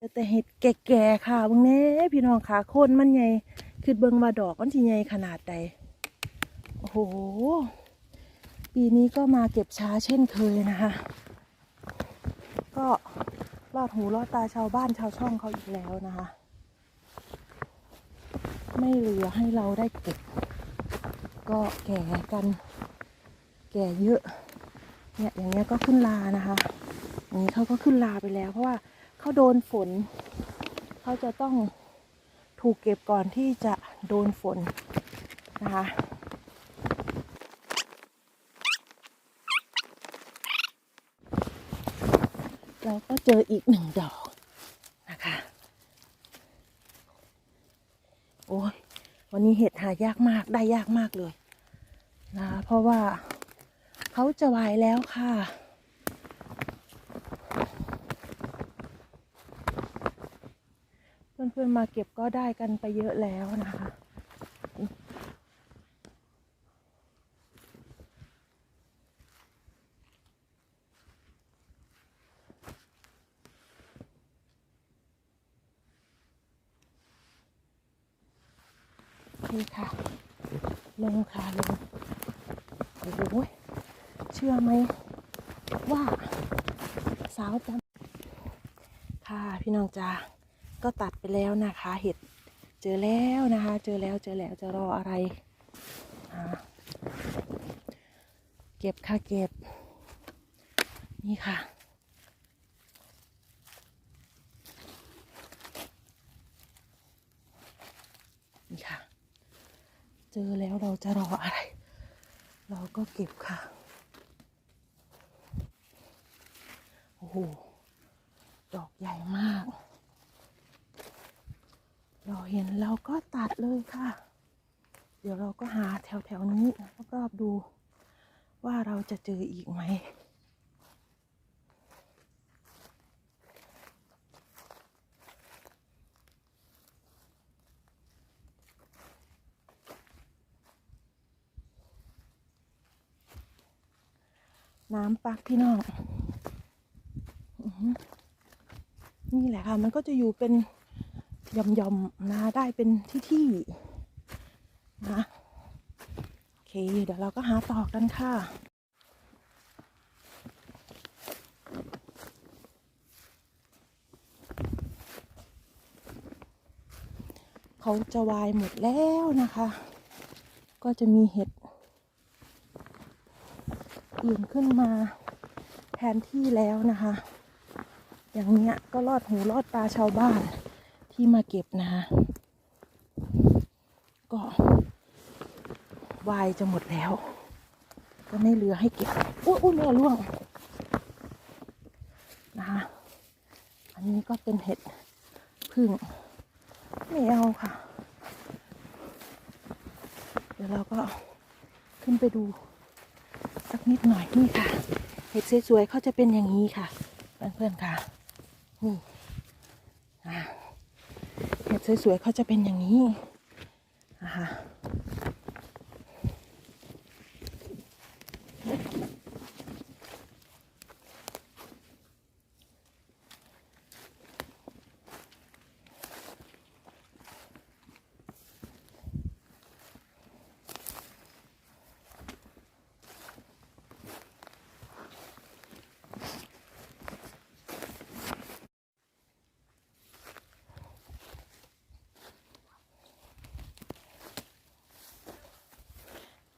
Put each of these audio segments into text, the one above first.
แต่เห็ดแก่ๆค่ะบิ่งแน่พี่น้องค่ะโคนมันใหญ่คือเบิ่งมาดอกมันสิใหญ่ขนาดใดโอ้โห ปีนี้ก็มาเก็บช้าเช่นเคยนะคะ ก็ลอดหูลอดตาชาวบ้านชาวช่องเขาอีกแล้วนะคะ ไม่เหลือให้เราได้เก็บ ก็แก่กัน แก่เยอะ เนี่ยอย่างเงี้ยก็ขึ้นลานะคะอย่างนี้เขาก็ขึ้นลาไปแล้วเพราะว่า เขาโดนฝน เขาจะต้องถูกเก็บก่อนที่จะโดนฝนนะคะเราก็เจออีกหนึ่งดอกนะคะ โอ้ยวันนี้เห็ดหายากมากได้ยากมากเลยนะเพราะว่าเขาจะวายแล้วค่ะ เพื่อนๆมาเก็บก็ได้กันไปเยอะแล้วนะคะนี่ค่ะ ลงค่ะลงโอ้โหเชื่อไหมว่าสาวจำค่ะ พี่น้องจ้า ก็ตัดไปแล้วนะคะ เห็ดเจอแล้วนะคะ เจอแล้วเจอแล้วจะรออะไร เก็บค่ะเก็บ นี่ค่ะ นี่ค่ะ เจอแล้วเราจะรออะไร เราก็เก็บค่ะ โอ้โห ดอกใหญ่มาก เราเห็นเราก็ตัดเลยค่ะ เดี๋ยวเราก็หาแถวๆนี้รอบๆดูว่าเราจะเจออีกไหม น้ำปักพี่น้องอนี่แหละค่ะ มันก็จะอยู่เป็น หย่อมๆนะได้เป็นที่ๆนะโอเค เดี๋ยวเราก็หาต่อกันค่ะเขาจะวายหมดแล้วนะคะ ก็จะมีเห็ดอื่นขึ้นมาแทนที่แล้วนะคะ อย่างเนี้ยก็รอดหูรอดตาชาวบ้าน ที่มาเก็บนะคะก็วายจะหมดแล้ว ก็ไม่เหลือให้เก็บอุ้ยอุ้ยแม่ร่วงนะคะอันนี้ก็เป็นเห็ดพึ่งไม่เอาค่ะ เดี๋ยวเราก็ขึ้นไปดูสักนิดหน่อยนี่ค่ะ เห็ดสวยๆเขาจะเป็นอย่างนี้ค่ะ เพื่อนๆค่ะ นี่อะเห็ด สวยๆเขาจะเป็นอย่างนี้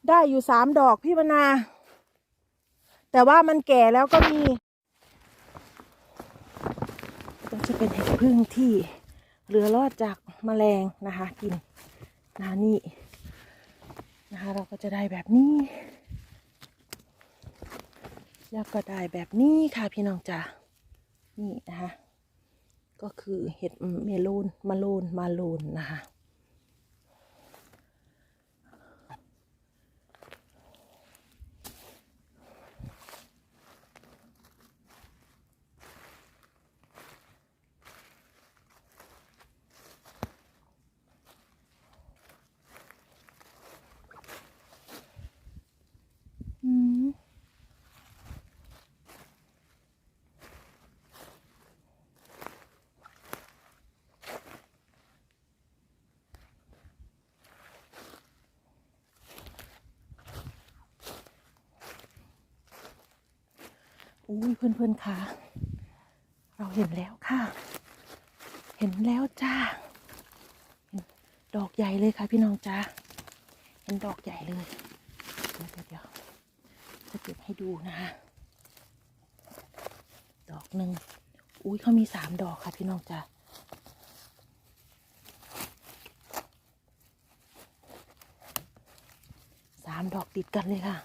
ได้อยู่สามดอกพี่วนา แต่ว่ามันแก่แล้วก็มีก็จะเป็นเห็ดพึ่งที่เหลือรอดจากแมลงนะคะกินนะนี่นะคะเราก็จะได้แบบนี้ แล้วก็ได้แบบนี้ค่ะพี่น้องจ๋านี่นะคะก็คือเห็ดเมลอนมาโลนมาโลนนะคะ อุ้ยเพื่อนๆค่ะ เราเห็นแล้วค่ะ เห็นแล้วจ้าเห็นดอกใหญ่เลยค่ะ พี่น้องจ้าเห็นดอกใหญ่เลย เดี๋ยวเดี๋ยวจะเก็บให้ดูนะคะดอกหนึ่งอุ้ยเขามีสามดอกค่ะ พี่น้องจ้าสามดอกติดกันเลยค่ะ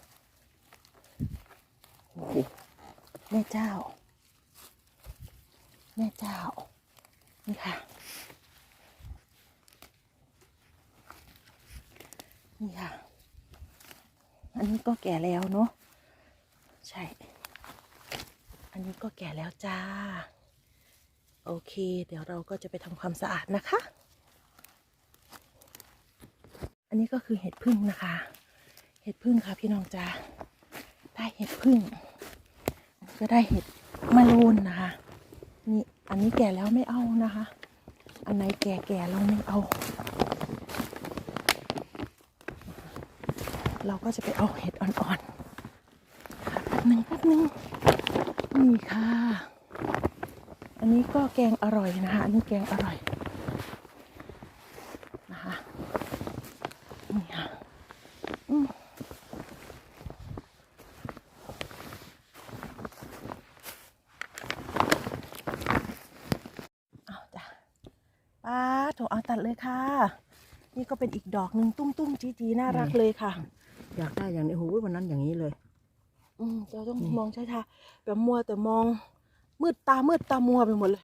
โอ้โห แม่เจ้า แม่เจ้า นี่ค่ะ นี่ค่ะ อันนี้ก็แก่แล้วเนาะ ใช่ อันนี้ก็แก่แล้วจ้า โอเค เดี๋ยวเราก็จะไปทำความสะอาดนะคะ อันนี้ก็คือเห็ดพึ่งนะคะ เห็ดพึ่งค่ะพี่น้องจ้าได้เห็ดพึ่ง ก็ได้เห็ดมะรูนนะคะ นี่อันนี้แก่แล้วไม่เอานะคะ อันไหนแก่ๆเราไม่เอา เราก็จะไปเอาเห็ดอ่อนๆค่ะแป๊บหนึ่งแป๊บหนึ่งนี่ค่ะ อันนี้ก็แกงอร่อยนะคะ อันนี้แกงอร่อยนะคะนี่ค่ะอืมเอาจ้ะป้า โถเอาตัดเลยค่ะ นี่ก็เป็นอีกดอกหนึ่งตุ้มตุ้มๆจีจีๆน่ารักเลยค่ะ อยากได้อย่างนี้โอ้โหวันนั้นอย่างนี้เลย อืมเราต้องนี่มองช้าๆแบบมัวแต่มองมืดตามืดตามัวไปหมดเลย